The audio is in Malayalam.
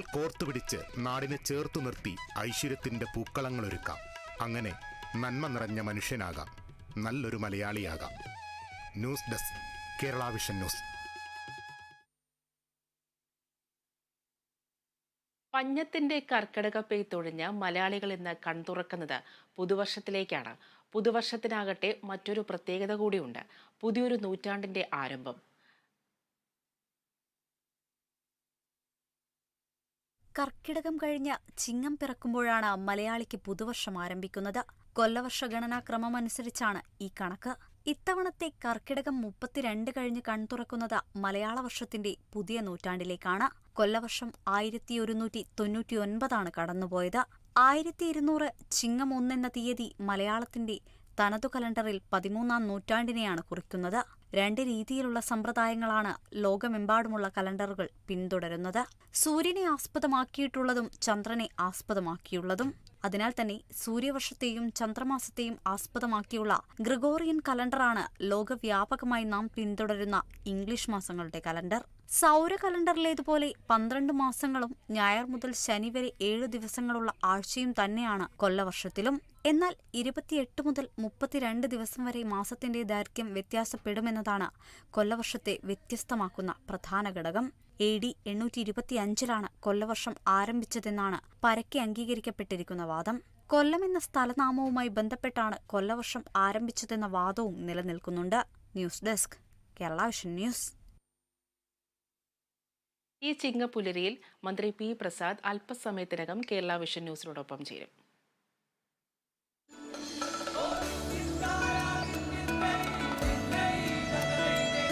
കോർത്തുപിടിച്ച് നാടിനെ ചേർത്തു നിർത്തി ഐശ്വര്യത്തിന്റെ പൂക്കളങ്ങളൊരുക്കാം. അങ്ങനെ നന്മ നിറഞ്ഞ മനുഷ്യനാകാം. നല്ലൊരു മലയാളിയാകാം. News desk Kerala vision news. പഞ്ഞത്തിന്റെ കർക്കിടക പെയ്ത്തൊഴിഞ്ഞ് മലയാളികൾ ഇന്ന് കൺതുറക്കുന്നത് പുതുവർഷത്തിലേക്കാണ്. പുതുവർഷത്തിനാകട്ടെ മറ്റൊരു പ്രത്യേകത കൂടിയുണ്ട്. പുതിയൊരു നൂറ്റാണ്ടിന്റെ ആരംഭം. കർക്കിടകം കഴിഞ്ഞ ചിങ്ങം പിറക്കുമ്പോഴാണ് മലയാളിക്ക് പുതുവർഷം ആരംഭിക്കുന്നത്. കൊല്ലവർഷ ഗണനാക്രമമനുസരിച്ചാണ് ഈ കണക്ക്. ഇത്തവണത്തെ കർക്കിടകം മുപ്പത്തിരണ്ട് കഴിഞ്ഞ് കൺതുറക്കുന്നത് മലയാള വർഷത്തിന്റെ പുതിയ നൂറ്റാണ്ടിലേക്കാണ്. കൊല്ലവർഷം ആയിരത്തി ഒരുന്നൂറ്റി തൊണ്ണൂറ്റിയൊൻപതാണ് കടന്നുപോയത്. ആയിരത്തി ഇരുന്നൂറ് ചിങ്ങം ഒന്നെന്ന തീയതി മലയാളത്തിന്റെ തനതു കലണ്ടറിൽ പതിമൂന്നാം നൂറ്റാണ്ടിനെയാണ് കുറിക്കുന്നത്. രണ്ട് രീതിയിലുള്ള സമ്പ്രദായങ്ങളാണ് ലോകമെമ്പാടുമുള്ള കലണ്ടറുകൾ പിന്തുടരുന്നത്. സൂര്യനെ ആസ്പദമാക്കിയിട്ടുള്ളതും ചന്ദ്രനെ ആസ്പദമാക്കിയുള്ളതും അതിനാൽ തന്നെ സൂര്യവർഷത്തെയും ചന്ദ്രമാസത്തെയും ആസ്പദമാക്കിയുള്ള ഗ്രിഗോറിയൻ കലണ്ടറാണ് ലോകവ്യാപകമായി നാം പിന്തുടരുന്ന ഇംഗ്ലീഷ് മാസങ്ങളുടെ കലണ്ടർ. സൗര കലണ്ടറിലേതുപോലെ പന്ത്രണ്ട് മാസങ്ങളും ഞായർ മുതൽ ശനി വരെ ഏഴു ദിവസങ്ങളുള്ള ആഴ്ചയും തന്നെയാണ് കൊല്ലവർഷത്തിലും. എന്നാൽ ഇരുപത്തിയെട്ട് മുതൽ മുപ്പത്തിരണ്ട് ദിവസം വരെ മാസത്തിന്റെ ദൈർഘ്യം വ്യത്യാസപ്പെടുമെന്നതാണ് കൊല്ലവർഷത്തെ വ്യത്യസ്തമാക്കുന്ന പ്രധാന ഘടകം. എ ഡി എണ്ണൂറ്റി ഇരുപത്തി അഞ്ചിലാണ് കൊല്ലവർഷം ആരംഭിച്ചതെന്നാണ് പരക്കെ അംഗീകരിക്കപ്പെട്ടിരിക്കുന്ന വാദം. കൊല്ലം എന്ന സ്ഥലനാമവുമായി ബന്ധപ്പെട്ടാണ് കൊല്ലവർഷം ആരംഭിച്ചതെന്ന വാദവും നിലനിൽക്കുന്നുണ്ട്. News desk Kerala vision news. ഈ ചിങ്ങപ്പുലരിയിൽ മന്ത്രി പി പ്രസാദ് അല്പസമയത്തിനകം കേരള വിഷൻ ന്യൂസിനോടൊപ്പം ചേരും.